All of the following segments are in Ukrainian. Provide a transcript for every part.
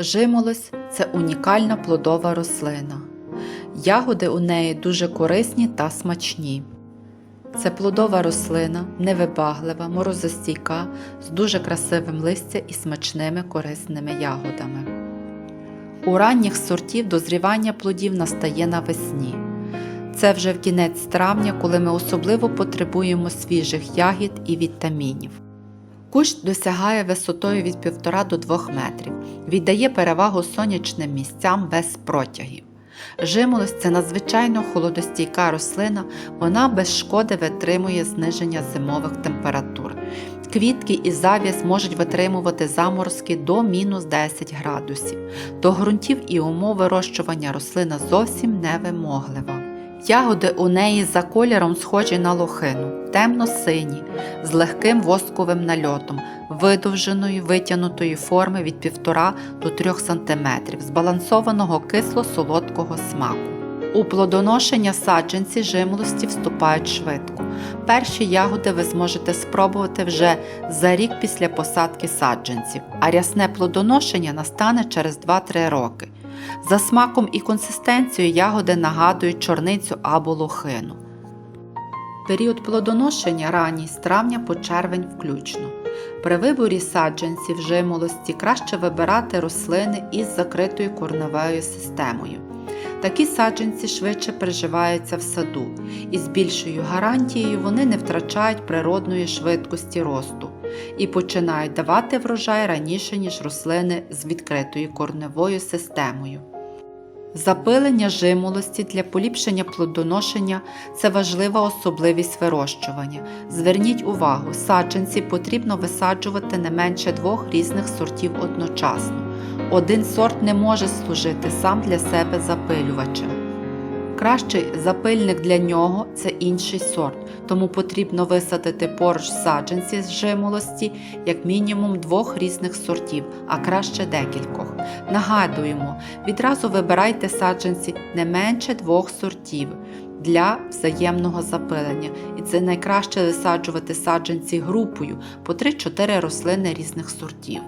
Жимолось це унікальна плодова рослина. Ягоди у неї дуже корисні та смачні. Це плодова рослина, невибаглива, морозостійка, з дуже красивим листя і смачними корисними ягодами. У ранніх сортів дозрівання плодів настає навесні. Це вже в кінець травня, коли ми особливо потребуємо свіжих ягід і вітамінів. Кущ досягає висотою від 1,5 до 2 метрів, віддає перевагу сонячним місцям без протягів. Жимолость це надзвичайно холодостійка рослина, вона без шкоди витримує зниження зимових температур. Квітки і зав'яз можуть витримувати заморозки до мінус 10 градусів. До ґрунтів і умов вирощування рослина зовсім невимоглива. Ягоди у неї за кольором схожі на лохину, темно-сині, з легким восковим нальотом, видовженої витягнутої форми від 1,5 до 3 см, збалансованого кисло-солодкого смаку. У плодоношення саджанці жимолості вступають швидко. Перші ягоди ви зможете спробувати вже за рік після посадки саджанців, а рясне плодоношення настане через 2-3 роки. За смаком і консистенцією ягоди нагадують чорницю або лохину. Період плодоношення ранній з травня по червень включно. При виборі саджанців жимолості краще вибирати рослини із закритою корневою системою. Такі саджанці швидше приживаються в саду, і з більшою гарантією вони не втрачають природної швидкості росту і починають давати врожай раніше, ніж рослини з відкритою корневою системою. Запилення жимолості для поліпшення плодоношення це важлива особливість вирощування. Зверніть увагу, саджанці потрібно висаджувати не менше двох різних сортів одночасно. Один сорт не може служити сам для себе запилювачем. Кращий запильник для нього це інший сорт, тому потрібно висадити поруч саджанці з жимолості як мінімум двох різних сортів, а краще декількох. Нагадуємо, відразу вибирайте саджанці не менше двох сортів для взаємного запилення, і це найкраще висаджувати саджанці групою по 3-4 рослини різних сортів.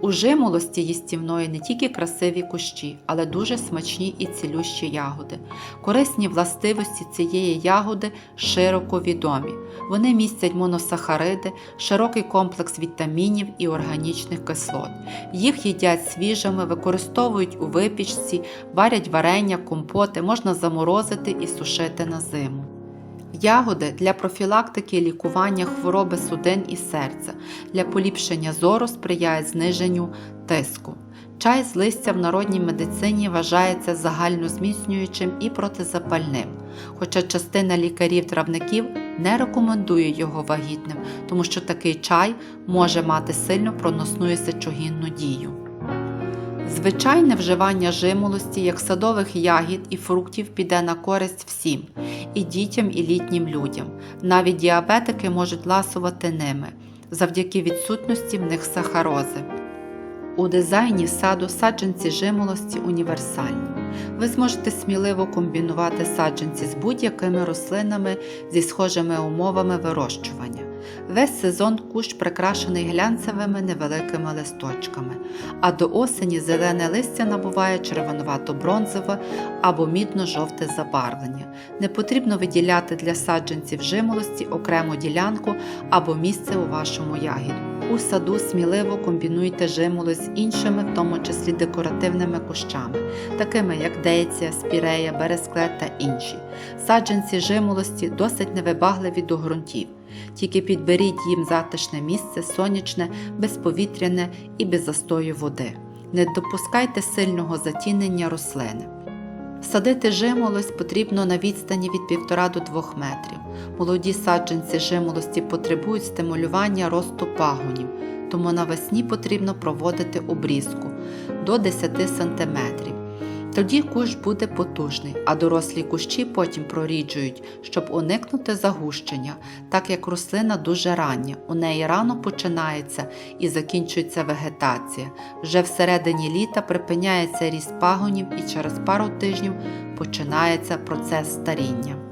У жимолості їстівної не тільки красиві кущі, але дуже смачні і цілющі ягоди. Корисні властивості цієї ягоди широко відомі. Вони містять моносахариди, широкий комплекс вітамінів і органічних кислот. Їх їдять свіжими, використовують у випічці, варять варення, компоти, можна заморозити і сушити на зиму. Ягоди для профілактики лікування хвороби судин і серця, для поліпшення зору сприяють зниженню тиску. Чай з листя в народній медицині вважається загальнозміцнюючим і протизапальним, хоча частина лікарів-травників не рекомендує його вагітним, тому що такий чай може мати сильну проносну і сечогінну дію. Звичайне вживання жимолості як садових ягід і фруктів піде на користь всім і дітям, і літнім людям. Навіть діабетики можуть ласувати ними завдяки відсутності в них сахарози. У дизайні саду саджанці жимолості універсальні. Ви зможете сміливо комбінувати саджанці з будь-якими рослинами зі схожими умовами вирощування. Весь сезон кущ прикрашений глянцевими невеликими листочками, а до осені зелене листя набуває червонувато-бронзове або мідно-жовте забарвлення. Не потрібно виділяти для саджанців жимолості окрему ділянку або місце у вашому ягіду. У саду сміливо комбінуйте жимолость з іншими, в тому числі декоративними кущами, такими як дейція, спірея, бересклет та інші. Саджанці жимолості досить невибагливі до ґрунтів. Тільки підберіть їм затишне місце, сонячне, безповітряне і без застою води. Не допускайте сильного затінення рослини. Садити жимолость потрібно на відстані від 1,5 до 2 метрів. Молоді саджанці жимолості потребують стимулювання росту пагонів, тому навесні потрібно проводити обрізку до 10 см. Тоді кущ буде потужний, а дорослі кущі потім проріджують, щоб уникнути загущення, так як рослина дуже рання, у неї рано починається і закінчується вегетація. Вже всередині літа припиняється ріст пагонів і через пару тижнів починається процес старіння.